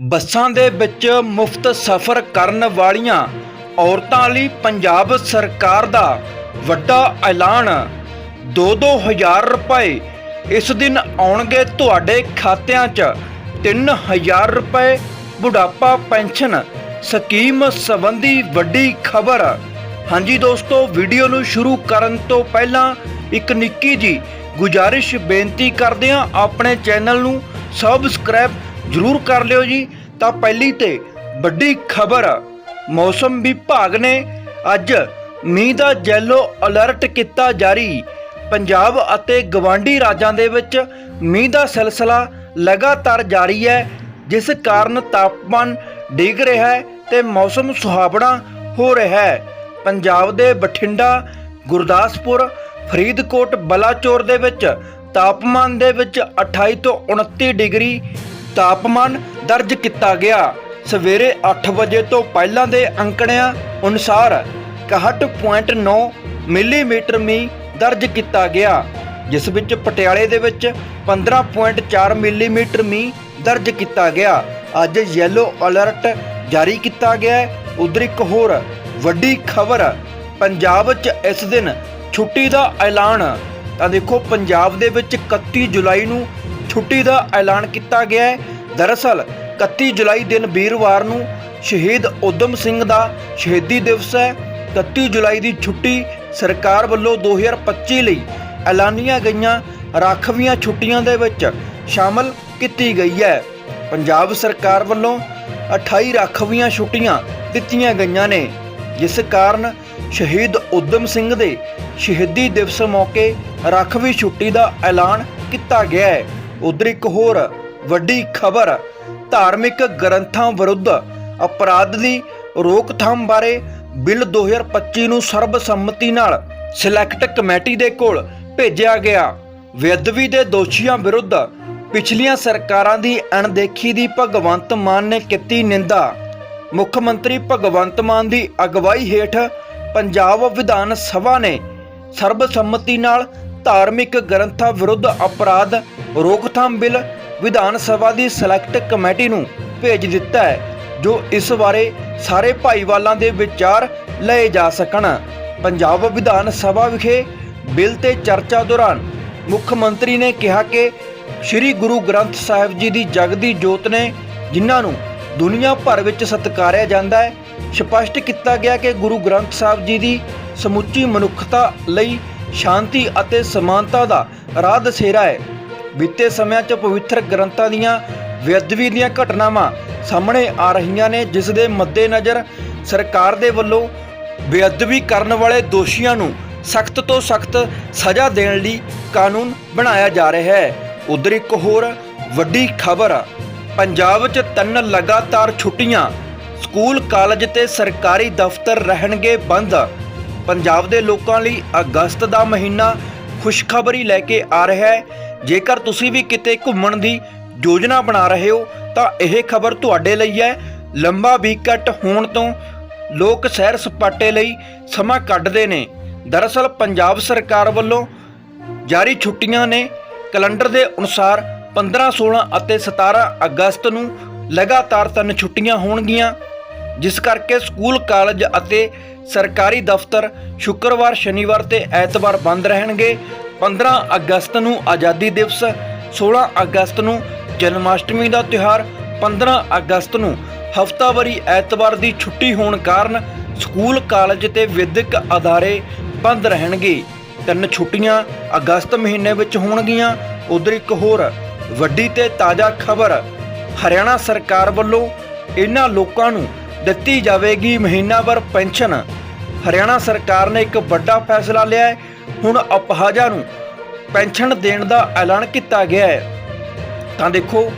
ਬੱਸਾਂ ਦੇ ਵਿੱਚ ਮੁਫਤ ਸਫ਼ਰ ਕਰਨ ਵਾਲੀਆਂ ਔਰਤਾਂ ਲਈ ਪੰਜਾਬ ਸਰਕਾਰ ਦਾ ਵੱਡਾ ਐਲਾਨ। 2-2000 ਰੁਪਏ ਇਸ ਦਿਨ ਆਉਣਗੇ ਤੁਹਾਡੇ ਖਾਤਿਆਂ 'ਚ। 3000 ਰੁਪਏ ਬੁਢਾਪਾ ਪੈਨਸ਼ਨ ਸਕੀਮ ਸੰਬੰਧੀ ਵੱਡੀ ਖਬਰ। ਹਾਂਜੀ ਦੋਸਤੋ, ਵੀਡੀਓ ਨੂੰ ਸ਼ੁਰੂ ਕਰਨ ਤੋਂ ਪਹਿਲਾਂ ਇੱਕ ਨਿੱਕੀ ਜੀ ਗੁਜਾਰਿਸ਼ ਬੇਨਤੀ ਕਰਦੇ ਹਾਂ। ਆਪਣੇ ਚੈਨਲ ਨੂੰ ਸਬਸਕ੍ਰਾਈਬ ਜ਼ਰੂਰ ਕਰ ਲਿਓ ਜੀ। ਤਾਂ ਪਹਿਲੀ ਤੇ ਵੱਡੀ ਖਬਰ, ਮੌਸਮ ਵਿਭਾਗ ਨੇ ਅੱਜ ਮੀਂਹ ਦਾ ਜੈਲੋ ਅਲਰਟ ਕੀਤਾ ਜਾਰੀ। ਪੰਜਾਬ ਅਤੇ ਗਵਾਂਢੀ ਰਾਜਾਂ ਦੇ ਵਿੱਚ ਮੀਂਹ ਦਾ ਸਿਲਸਿਲਾ ਲਗਾਤਾਰ ਜਾਰੀ ਹੈ, ਜਿਸ ਕਾਰਨ ਤਾਪਮਾਨ ਡਿੱਗ ਰਿਹਾ ਹੈ ਤੇ ਮੌਸਮ ਸੁਹਾਵਣਾ ਹੋ ਰਿਹਾ ਹੈ। ਪੰਜਾਬ ਦੇ ਬਠਿੰਡਾ, ਗੁਰਦਾਸਪੁਰ, ਫਰੀਦਕੋਟ, ਬਲਾਚੌਰ ਦੇ ਵਿੱਚ ਤਾਪਮਾਨ ਦੇ ਵਿੱਚ 28 ਤੋਂ 29 ਡਿਗਰੀ ਤਾਪਮਾਨ ਦਰਜ ਕੀਤਾ ਗਿਆ। ਸਵੇਰੇ 8 ਵਜੇ ਤੋਂ ਪਹਿਲਾਂ ਦੇ ਅੰਕੜਿਆਂ ਅਨੁਸਾਰ 61.9 ਮਿਲੀਮੀਟਰ ਮੀਂਹ ਦਰਜ ਕੀਤਾ ਗਿਆ, ਜਿਸ ਵਿੱਚ ਪਟਿਆਲੇ ਦੇ ਵਿੱਚ 15.4 ਮਿਲੀਮੀਟਰ ਮੀਂਹ ਦਰਜ ਕੀਤਾ ਗਿਆ। ਅੱਜ ਯੈਲੋ ਅਲਰਟ ਜਾਰੀ ਕੀਤਾ ਗਿਆ ਹੈ। ਉਧਰ ਇੱਕ ਹੋਰ ਵੱਡੀ ਖਬਰ, ਪੰਜਾਬ 'ਚ ਇਸ ਦਿਨ ਛੁੱਟੀ ਦਾ ਐਲਾਨ। ਤਾਂ ਦੇਖੋ, ਪੰਜਾਬ ਦੇ ਵਿੱਚ 31 ਜੁਲਾਈ ਨੂੰ ਛੁੱਟੀ ਦਾ ਐਲਾਨ ਕੀਤਾ ਗਿਆ ਹੈ। ਦਰਅਸਲ 31 ਜੁਲਾਈ ਦਿਨ ਵੀਰਵਾਰ ਨੂੰ ਸ਼ਹੀਦ ਉਦਮ ਸਿੰਘ ਦਾ ਸ਼ਹੀਦੀ ਦਿਵਸ ਹੈ। 31 ਜੁਲਾਈ ਦੀ ਛੁੱਟੀ ਸਰਕਾਰ ਵੱਲੋਂ 2025 ਲਈ ਐਲਾਨੀਆਂ ਗਈਆਂ ਰਾਖਵੀਆਂ ਛੁੱਟੀਆਂ ਦੇ ਵਿੱਚ ਸ਼ਾਮਲ ਕੀਤੀ ਗਈ ਹੈ। ਪੰਜਾਬ ਸਰਕਾਰ ਵੱਲੋਂ 28 ਰਾਖਵੀਆਂ ਛੁੱਟੀਆਂ ਦਿੱਤੀਆਂ ਗਈਆਂ ਨੇ, ਜਿਸ ਕਾਰਨ ਸ਼ਹੀਦ ਉਦਮ ਸਿੰਘ ਦੇ ਸ਼ਹੀਦੀ ਦਿਵਸ ਮੌਕੇ ਰਾਖਵੀ ਛੁੱਟੀ ਦਾ ਐਲਾਨ ਕੀਤਾ ਗਿਆ ਹੈ। ਉਧਰ ਇੱਕ ਹੋਰ ਵੱਡੀ ਖਬਰ, ਧਾਰਮਿਕ ਗ੍ਰੰਥਾਂ ਵਿਰੁੱਧ ਅਪਰਾਧ ਦੀ ਰੋਕਥਾਮ ਬਾਰੇ ਬਿੱਲ 2025 ਨੂੰ ਸਰਬਸੰਮਤੀ ਨਾਲ ਸਿਲੈਕਟ ਕਮੇਟੀ ਦੇ ਕੋਲ ਭੇਜਿਆ ਗਿਆ। ਬੇਅਦਬੀ ਦੇ ਦੋਸ਼ੀਆਂ ਵਿਰੁੱਧ ਪਿਛਲੀਆਂ ਸਰਕਾਰਾਂ ਦੀ ਅਣਦੇਖੀ ਦੀ ਭਗਵੰਤ ਮਾਨ ਨੇ ਕੀਤੀ ਨਿੰਦਾ। ਮੁੱਖ ਮੰਤਰੀ ਭਗਵੰਤ ਮਾਨ ਦੀ ਅਗਵਾਈ ਹੇਠ ਪੰਜਾਬ ਵਿਧਾਨ ਸਭਾ ਨੇ ਸਰਬਸੰਮਤੀ ਨਾਲ ਧਾਰਮਿਕ ਗ੍ਰੰਥਾਂ ਵਿਰੁੱਧ ਅਪਰਾਧ ਰੋਕਥਾਮ ਬਿੱਲ ਵਿਧਾਨ ਸਭਾ ਦੀ ਸਿਲੈਕਟ ਕਮੇਟੀ ਨੂੰ ਭੇਜ ਦਿੱਤਾ ਹੈ, ਜੋ ਇਸ ਬਾਰੇ ਸਾਰੇ ਭਾਈਵਾਲਾਂ ਦੇ ਵਿਚਾਰ ਲਏ ਜਾ ਸਕਣ। ਪੰਜਾਬ ਵਿਧਾਨ ਸਭਾ ਵਿਖੇ ਬਿੱਲ ਤੇ ਚਰਚਾ ਦੌਰਾਨ ਮੁੱਖ ਮੰਤਰੀ ਨੇ ਕਿਹਾ ਕਿ ਸ੍ਰੀ ਗੁਰੂ ਗ੍ਰੰਥ ਸਾਹਿਬ ਜੀ ਦੀ ਜਗਦੀ ਜੋਤ ਨੇ ਜਿਨ੍ਹਾਂ ਨੂੰ ਦੁਨੀਆ ਭਰ ਵਿੱਚ ਸਤਿਕਾਰਿਆ ਜਾਂਦਾ ਹੈ, ਸਪਸ਼ਟ ਕੀਤਾ ਗਿਆ ਕਿ ਗੁਰੂ ਗ੍ਰੰਥ ਸਾਹਿਬ ਜੀ ਦੀ ਸਮੁੱਚੀ ਮਨੁੱਖਤਾ ਲਈ ਸ਼ਾਂਤੀ ਅਤੇ ਸਮਾਨਤਾ ਦਾ ਰਾਹ ਦਸੇਰਾ ਹੈ। ਬੀਤੇ ਸਮਿਆਂ 'ਚ ਪਵਿੱਤਰ ਗ੍ਰੰਥਾਂ ਦੀਆਂ ਬੇਅਦਬੀ ਦੀਆਂ ਘਟਨਾਵਾਂ ਸਾਹਮਣੇ ਆ ਰਹੀਆਂ ਨੇ, ਜਿਸ ਦੇ ਮੱਦੇਨਜ਼ਰ ਸਰਕਾਰ ਦੇ ਵੱਲੋਂ ਬੇਅਦਬੀ ਕਰਨ ਵਾਲੇ ਦੋਸ਼ੀਆਂ ਨੂੰ ਸਖਤ ਤੋਂ ਸਖਤ ਸਜ਼ਾ ਦੇਣ ਲਈ ਕਾਨੂੰਨ ਬਣਾਇਆ ਜਾ ਰਿਹਾ ਹੈ। ਉਧਰ ਇੱਕ ਹੋਰ ਵੱਡੀ ਖਬਰ, ਪੰਜਾਬ 'ਚ ਤਿੰਨ ਲਗਾਤਾਰ ਛੁੱਟੀਆਂ, ਸਕੂਲ, ਕਾਲਜ ਤੇ ਸਰਕਾਰੀ ਦਫ਼ਤਰ ਰਹਿਣਗੇ ਬੰਦ। ਪੰਜਾਬ ਦੇ ਲੋਕਾਂ ਲਈ ਅਗਸਤ ਦਾ ਮਹੀਨਾ ਖੁਸ਼ਖਬਰੀ ਲੈ ਕੇ ਆ ਰਿਹਾ ਹੈ। ਜੇਕਰ ਤੁਸੀਂ ਵੀ ਕਿਤੇ ਘੁੰਮਣ ਦੀ ਯੋਜਨਾ ਬਣਾ ਰਹੇ ਹੋ, ਤਾਂ ਇਹ ਖਬਰ ਤੁਹਾਡੇ ਲਈ ਹੈ। ਲੰਬਾ ਵੀਕਟ ਹੋਣ ਤੋਂ ਲੋਕ ਸੈਰ ਸਪਾਟੇ ਲਈ ਸਮਾਂ ਕੱਢਦੇ ਨੇ। ਦਰਅਸਲ ਪੰਜਾਬ ਸਰਕਾਰ ਵੱਲੋਂ ਜਾਰੀ ਛੁੱਟੀਆਂ ਨੇ। ਕੈਲੰਡਰ ਦੇ ਅਨੁਸਾਰ 15 16 ਅਤੇ 17 ਅਗਸਤ ਨੂੰ ਲਗਾਤਾਰ ਤਿੰਨ ਛੁੱਟੀਆਂ ਹੋਣਗੀਆਂ। ਜਿਸ ਕਰਕੇ ਸਕੂਲ, ਕਾਲਜ ਅਤੇ ਸਰਕਾਰੀ ਦਫ਼ਤਰ ਸ਼ੁੱਕਰਵਾਰ, ਸ਼ਨੀਵਾਰ ਤੇ ਐਤਵਾਰ ਬੰਦ ਰਹਿਣਗੇ। 15 ਅਗਸਤ ਨੂੰ ਆਜ਼ਾਦੀ ਦਿਵਸ 16 ਅਗਸਤ ਨੂੰ ਜਨਮਾਸ਼ਟਮੀ ਦਾ ਤਿਉਹਾਰ 15 ਅਗਸਤ ਨੂੰ ਹਫ਼ਤਾਵਾਰੀ ਐਤਵਾਰ ਦੀ ਛੁੱਟੀ ਹੋਣ ਕਾਰਨ ਸਕੂਲ, ਕਾਲਜ ਤੇ ਵਿਦਿਅਕ ਅਦਾਰੇ ਬੰਦ ਰਹਿਣਗੇ। ਤਿੰਨ ਛੁੱਟੀਆਂ ਅਗਸਤ ਮਹੀਨੇ ਵਿੱਚ ਹੋਣਗੀਆਂ। ਉਧਰ ਇੱਕ ਹੋਰ ਵੱਡੀ ਤੇ ਤਾਜ਼ਾ ਖਬਰ, ਹਰਿਆਣਾ ਸਰਕਾਰ ਵੱਲੋਂ ਇਹਨਾਂ ਲੋਕਾਂ ਨੂੰ ਦਿੱਤੀ ਜਾਵੇਗੀ ਮਹੀਨਾਵਰ ਪੈਨਸ਼ਨ। ਹਰਿਆਣਾ ਸਰਕਾਰ ਨੇ ਇੱਕ ਵੱਡਾ ਫੈਸਲਾ ਲਿਆ ਹੈ। ਹੁਣ ਅਪਹਾਜਾ ਨੂੰ ਪੈਨਸ਼ਨ ਦੇਣ ਦਾ ਐਲਾਨ ਕੀਤਾ ਗਿਆ ਹੈ। ਤਾਂ ਦੇਖੋ,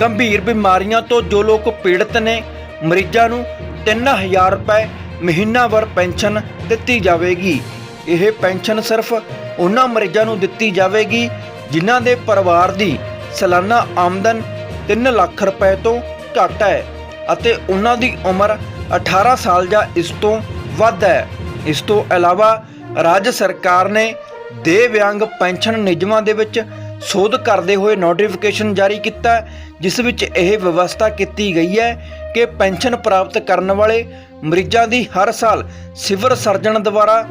ਗੰਭੀਰ ਬਿਮਾਰੀਆਂ ਤੋਂ ਜੋ ਲੋਕ ਪੀੜਤ ਨੇ, ਮਰੀਜ਼ਾਂ ਨੂੰ 3000 ਰੁਪਏ ਮਹੀਨਾਵਰ ਪੈਨਸ਼ਨ ਦਿੱਤੀ ਜਾਵੇਗੀ। ਇਹ ਪੈਨਸ਼ਨ ਸਿਰਫ ਉਹਨਾਂ ਮਰੀਜ਼ਾਂ ਨੂੰ ਦਿੱਤੀ ਜਾਵੇਗੀ ਜਿਨ੍ਹਾਂ ਦੇ ਪਰਿਵਾਰ ਦੀ ਸਾਲਾਨਾ ਆਮਦਨ 3 ਲੱਖ ਰੁਪਏ ਤੋਂ ਘੱਟ ਹੈ। ਅਤੇ ਉਹਨਾਂ ਦੀ ਉਮਰ 18 ਸਾਲ ਜਾਂ ਇਸ ਤੋਂ ਵੱਧ ਹੈ। ਇਸ ਤੋਂ ਇਲਾਵਾ ਰਾਜ ਸਰਕਾਰ ਨੇ ਦੇ ਵਿਅੰਗ ਪੈਨਸ਼ਨ ਨਿਯਮਾਂ ਦੇ ਵਿੱਚ ਸੋਧ ਕਰਦੇ ਹੋਏ ਨੋਟੀਫਿਕੇਸ਼ਨ ਜਾਰੀ ਕੀਤਾ ਜਿਸ ਵਿੱਚ ਇਹ ਵਿਵਸਥਾ ਕੀਤੀ ਗਈ ਹੈ ਕਿ ਪੈਨਸ਼ਨ ਪ੍ਰਾਪਤ ਕਰਨ ਵਾਲੇ ਮਰੀਜ਼ਾਂ ਦੀ ਹਰ ਸਾਲ ਸਿਵਲ ਸਰਜਨ ਦੁਆਰਾ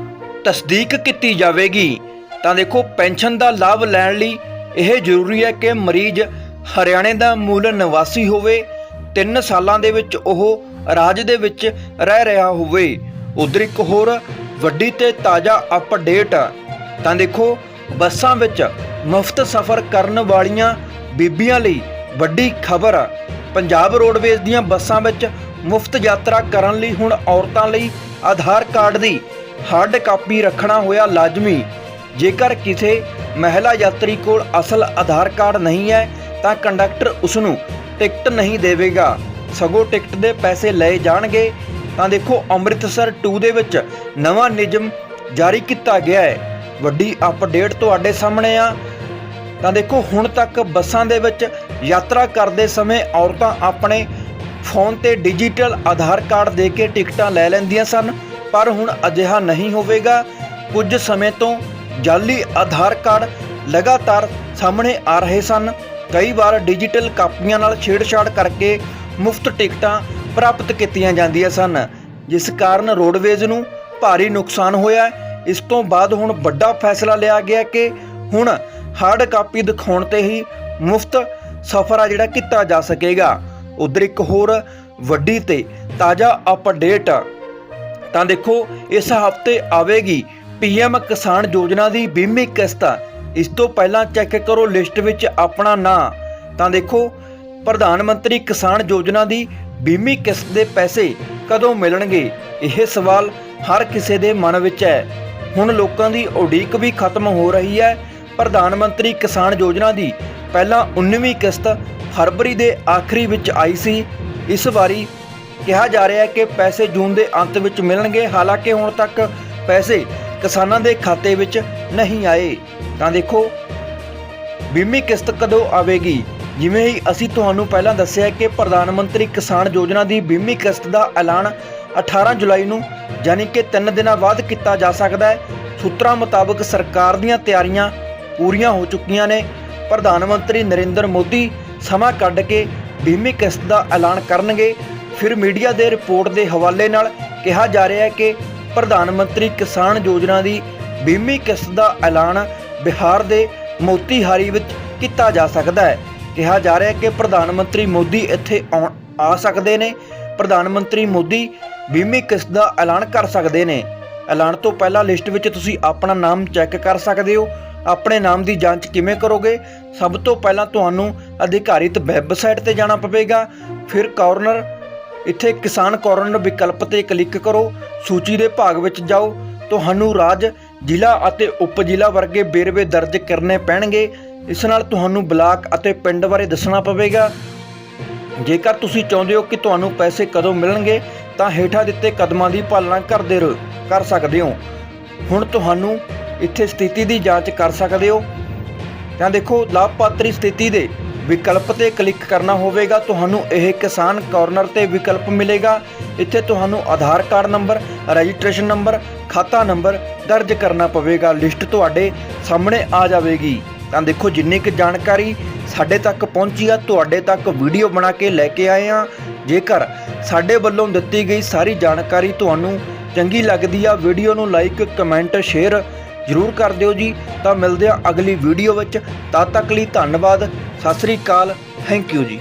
ਤਸਦੀਕ ਕੀਤੀ ਜਾਵੇਗੀ। ਤਾਂ ਦੇਖੋ, ਪੈਨਸ਼ਨ ਦਾ ਲਾਭ ਲੈਣ ਲਈ ਇਹ ਜ਼ਰੂਰੀ ਹੈ ਕਿ ਮਰੀਜ਼ ਹਰਿਆਣੇ ਦਾ ਮੂਲ ਨਿਵਾਸੀ ਹੋਵੇ 3 ਸਾਲਾਂ ਦੇ ਵਿੱਚ ਉਹ ਰਾਜ ਦੇ ਵਿੱਚ ਰਹਿ ਰਿਹਾ ਹੋਵੇ। ਉਧਰ ਇੱਕ ਹੋਰ ਵੱਡੀ ਤੇ ਤਾਜ਼ਾ ਅਪਡੇਟ ਤਾਂ ਦੇਖੋ, ਬੱਸਾਂ ਵਿੱਚ ਮੁਫਤ ਸਫ਼ਰ ਕਰਨ ਵਾਲੀਆਂ ਬੀਬੀਆਂ ਲਈ ਵੱਡੀ ਖਬਰ, ਪੰਜਾਬ ਰੋਡਵੇਜ਼ ਦੀਆਂ ਬੱਸਾਂ ਵਿੱਚ ਮੁਫਤ ਯਾਤਰਾ ਕਰਨ ਲਈ ਹੁਣ ਔਰਤਾਂ ਲਈ ਆਧਾਰ ਕਾਰਡ ਦੀ ਹਾਰਡ ਕਾਪੀ ਰੱਖਣਾ ਹੋਇਆ ਲਾਜ਼ਮੀ। ਜੇਕਰ ਕਿਸੇ ਮਹਿਲਾ ਯਾਤਰੀ ਕੋਲ ਅਸਲ ਆਧਾਰ ਕਾਰਡ ਨਹੀਂ ਹੈ, ਤਾਂ ਕੰਡਕਟਰ ਉਸ ਨੂੰ ਟਿਕਟ ਨਹੀਂ ਦੇਵੇਗਾ। ਸਗੋਂ ਟਿਕਟ ਦੇ ਪੈਸੇ ਲਏ ਜਾਣਗੇ। ਤਾਂ ਦੇਖੋ ਅੰਮ੍ਰਿਤਸਰ 2 ਦੇ ਵਿੱਚ ਨਵਾਂ ਨਿਯਮ ਜਾਰੀ ਕੀਤਾ ਗਿਆ ਹੈ। ਵੱਡੀ ਅਪਡੇਟ ਤੁਹਾਡੇ ਸਾਹਮਣੇ ਆ। ਤਾਂ ਦੇਖੋ ਹੁਣ ਤੱਕ ਬੱਸਾਂ ਦੇ ਵਿੱਚ ਯਾਤਰਾ ਕਰਦੇ ਸਮੇਂ ਔਰਤਾਂ ਆਪਣੇ ਫੋਨ ਤੇ ਡਿਜੀਟਲ ਆਧਾਰ ਕਾਰਡ ਦੇ ਕੇ ਟਿਕਟਾਂ ਲੈ ਲੈਂਦੀਆਂ ਸਨ, ਪਰ ਹੁਣ ਅਜਿਹਾ ਨਹੀਂ ਹੋਵੇਗਾ। ਕੁਝ ਸਮੇਂ ਤੋਂ ਜਾਲੀ ਆਧਾਰ ਕਾਰਡ ਲਗਾਤਾਰ ਸਾਹਮਣੇ ਆ ਰਹੇ ਸਨ। ਕਈ ਵਾਰ ਡਿਜੀਟਲ ਕਾਪੀਆਂ ਨਾਲ ਛੇੜਛਾੜ ਕਰਕੇ ਮੁਫਤ ਟਿਕਟਾਂ ਪ੍ਰਾਪਤ ਕੀਤੀਆਂ ਜਾਂਦੀਆਂ ਸਨ, ਜਿਸ ਕਾਰਨ ਰੋਡਵੇਜ਼ ਨੂੰ ਭਾਰੀ ਨੁਕਸਾਨ ਹੋਇਆ। ਇਸ ਤੋਂ ਬਾਅਦ ਹੁਣ ਵੱਡਾ ਫੈਸਲਾ ਲਿਆ ਗਿਆ ਕਿ ਹੁਣ ਹਾਰਡ ਕਾਪੀ ਦਿਖਾਉਣ ਤੇ ਹੀ ਮੁਫਤ ਸਫ਼ਰ ਆ ਜਿਹੜਾ ਕੀਤਾ ਜਾ ਸਕੇਗਾ। ਉਧਰ ਇੱਕ ਹੋਰ ਵੱਡੀ ਤੇ ਤਾਜ਼ਾ ਅਪਡੇਟ ਤਾਂ ਦੇਖੋ, ਇਸ ਹਫ਼ਤੇ ਆਵੇਗੀ ਪੀਐਮ ਕਿਸਾਨ ਯੋਜਨਾ ਦੀ ਬੀਮੀ ਕਿਸ਼ਤ। ਇਸ ਤੋਂ ਪਹਿਲਾਂ ਚੈੱਕ ਕਰੋ ਲਿਸਟ ਵਿੱਚ ਆਪਣਾ ਨਾਂ। ਤਾਂ ਦੇਖੋ, ਪ੍ਰਧਾਨ ਮੰਤਰੀ ਕਿਸਾਨ ਯੋਜਨਾ ਦੀ ਬੀਮੀ ਕਿਸ਼ਤ ਦੇ ਪੈਸੇ ਕਦੋਂ ਮਿਲਣਗੇ? ਇਹ ਸਵਾਲ ਹਰ ਕਿਸੇ ਦੇ ਮਨ ਵਿੱਚ ਹੈ। ਹੁਣ ਲੋਕਾਂ ਦੀ ਉਡੀਕ ਵੀ ਖਤਮ ਹੋ ਰਹੀ ਹੈ। ਪ੍ਰਧਾਨ ਮੰਤਰੀ ਕਿਸਾਨ ਯੋਜਨਾ ਦੀ ਪਹਿਲਾਂ 19ਵੀਂ ਕਿਸ਼ਤ ਫਰਵਰੀ ਦੇ ਆਖਰੀ ਵਿੱਚ ਆਈ ਸੀ। ਇਸ ਵਾਰੀ ਕਿਹਾ ਜਾ ਰਿਹਾ ਹੈ ਕਿ ਪੈਸੇ ਜੂਨ ਦੇ ਅੰਤ ਵਿੱਚ ਮਿਲਣਗੇ। ਹਾਲਾਂਕਿ ਹੁਣ ਤੱਕ ਪੈਸੇ ਕਿਸਾਨਾਂ ਦੇ ਖਾਤੇ ਵਿੱਚ ਨਹੀਂ ਆਏ। ਤਾਂ ਦੇਖੋ, ਬੀਮੀ ਕਿਸ਼ਤ ਕਦੋਂ ਆਵੇਗੀ? ਜਿਵੇਂ ਹੀ ਅਸੀਂ ਤੁਹਾਨੂੰ ਪਹਿਲਾਂ ਦੱਸਿਆ ਕਿ ਪ੍ਰਧਾਨ ਮੰਤਰੀ ਕਿਸਾਨ ਯੋਜਨਾ ਦੀ ਬੀਮੀ ਕਿਸ਼ਤ ਦਾ ਐਲਾਨ 18 ਜੁਲਾਈ ਨੂੰ, ਯਾਨੀ ਕਿ 3 ਦਿਨਾਂ ਬਾਅਦ ਕੀਤਾ ਜਾ ਸਕਦਾ ਹੈ, ਸੂਤਰਾਂ ਮੁਤਾਬਕ ਸਰਕਾਰ ਦੀਆਂ ਤਿਆਰੀਆਂ ਪੂਰੀਆਂ ਹੋ ਚੁੱਕੀਆਂ ਨੇ। ਪ੍ਰਧਾਨ ਮੰਤਰੀ ਨਰਿੰਦਰ ਮੋਦੀ ਸਮਾਂ ਕੱਢ ਕੇ ਬੀਮੀ ਕਿਸ਼ਤ ਦਾ ਐਲਾਨ ਕਰਨਗੇ। ਫਿਰ ਮੀਡੀਆ ਦੇ ਰਿਪੋਰਟ ਦੇ ਹਵਾਲੇ ਨਾਲ ਕਿਹਾ ਜਾ ਰਿਹਾ ਹੈ ਕਿ ਪ੍ਰਧਾਨ ਮੰਤਰੀ ਕਿਸਾਨ ਯੋਜਨਾ ਦੀ ਬੀਮੀ ਕਿਸ਼ਤ ਦਾ ਐਲਾਨ ਬਿਹਾਰ ਦੇ ਮੋਤੀਹਾਰੀ ਵਿੱਚ ਕੀਤਾ ਜਾ ਸਕਦਾ ਹੈ। ਕਿਹਾ ਜਾ ਰਿਹਾ ਹੈ ਕਿ ਪ੍ਰਧਾਨ ਮੰਤਰੀ ਮੋਦੀ ਇੱਥੇ ਆਉਣ- ਆ ਸਕਦੇ ਨੇ। ਪ੍ਰਧਾਨ ਮੰਤਰੀ ਮੋਦੀ ਬੀਮੀ ਕਿਸ਼ਤ ਦਾ ਐਲਾਨ ਕਰ ਸਕਦੇ ਨੇ। ਐਲਾਨ ਤੋਂ ਪਹਿਲਾਂ ਲਿਸਟ ਵਿੱਚ ਤੁਸੀਂ ਆਪਣਾ ਨਾਮ ਚੈੱਕ ਕਰ ਸਕਦੇ ਹੋ। ਆਪਣੇ ਨਾਮ ਦੀ ਜਾਂਚ ਕਿਵੇਂ ਕਰੋਗੇ? ਸਭ ਤੋਂ ਪਹਿਲਾਂ ਤੁਹਾਨੂੰ ਅਧਿਕਾਰਿਤ ਵੈਬਸਾਈਟ ਤੇ ਜਾਣਾ ਪਵੇਗਾ। ਫਿਰ ਕਾਰਨਰ, ਇੱਥੇ ਕਿਸਾਨ ਕਾਰਨਰ ਵਿਕਲਪ ਤੇ ਕਲਿੱਕ ਕਰੋ। ਸੂਚੀ ਦੇ ਭਾਗ ਵਿੱਚ ਜਾਓ। ਤੁਹਾਨੂੰ ਰਾਜ ਜ਼ਿਲ੍ਹਾ ਅਤੇ ਉਪ ਜ਼ਿਲ੍ਹਾ ਵਰਗੇ ਵੇਰਵੇ ਦਰਜ ਕਰਨੇ ਪੈਣਗੇ। ਇਸ ਨਾਲ ਤੁਹਾਨੂੰ ਬਲਾਕ ਅਤੇ ਪਿੰਡ ਬਾਰੇ ਦੱਸਣਾ ਪਵੇਗਾ। ਜੇਕਰ ਤੁਸੀਂ ਚਾਹੁੰਦੇ ਹੋ ਕਿ ਤੁਹਾਨੂੰ ਪੈਸੇ ਕਦੋਂ ਮਿਲਣਗੇ, ਤਾਂ ਹੇਠਾਂ ਦਿੱਤੇ ਕਦਮਾਂ ਦੀ ਪਾਲਣਾ ਕਰਦੇ ਰਹੋ ਕਰ ਸਕਦੇ ਹੋ। ਹੁਣ ਤੁਹਾਨੂੰ ਇੱਥੇ ਸਥਿਤੀ ਦੀ ਜਾਂਚ ਕਰ ਸਕਦੇ ਹੋ। ਤਾਂ ਦੇਖੋ, ਲਾਭਪਾਤਰੀ ਸਥਿਤੀ ਦੇ ਵਿਕਲਪ ਤੇ ਕਲਿੱਕ ਕਰਨਾ ਹੋਵੇਗਾ, ਤੁਹਾਨੂੰ ਇਹ ਕਿਸਾਨ ਕਾਰਨਰ ਤੇ ਵਿਕਲਪ ਮਿਲੇਗਾ। ਇੱਥੇ ਤੁਹਾਨੂੰ Aadhaar card number, registration number, ਖਾਤਾ ਨੰਬਰ ਦਰਜ ਕਰਨਾ ਪਵੇਗਾ। ਲਿਸਟ ਤੁਹਾਡੇ ਸਾਹਮਣੇ ਆ ਜਾਵੇਗੀ। ਤਾਂ ਦੇਖੋ, ਜਿੰਨੀ ਕੁ ਜਾਣਕਾਰੀ ਸਾਡੇ ਤੱਕ ਪਹੁੰਚੀ ਆ, ਤੁਹਾਡੇ ਤੱਕ ਵੀਡੀਓ ਬਣਾ ਕੇ ਲੈ ਕੇ ਆਏ ਆ। ਜੇਕਰ ਸਾਡੇ ਵੱਲੋਂ ਦਿੱਤੀ ਗਈ ਸਾਰੀ ਜਾਣਕਾਰੀ ਤੁਹਾਨੂੰ ਚੰਗੀ ਲੱਗਦੀ ਆ, ਵੀਡੀਓ ਨੂੰ ਲਾਈਕ, ਕਮੈਂਟ, ਸ਼ੇਅਰ ਜ਼ਰੂਰ ਕਰ ਦਿਓ ਜੀ। ਤਾਂ ਮਿਲਦੇ ਆ ਅਗਲੀ ਵੀਡੀਓ ਵਿੱਚ। ਤਦ ਤੱਕ ਲਈ ਧੰਨਵਾਦ। ਸਤਿ ਸ੍ਰੀ ਅਕਾਲ। ਥੈਂਕ ਯੂ ਜੀ।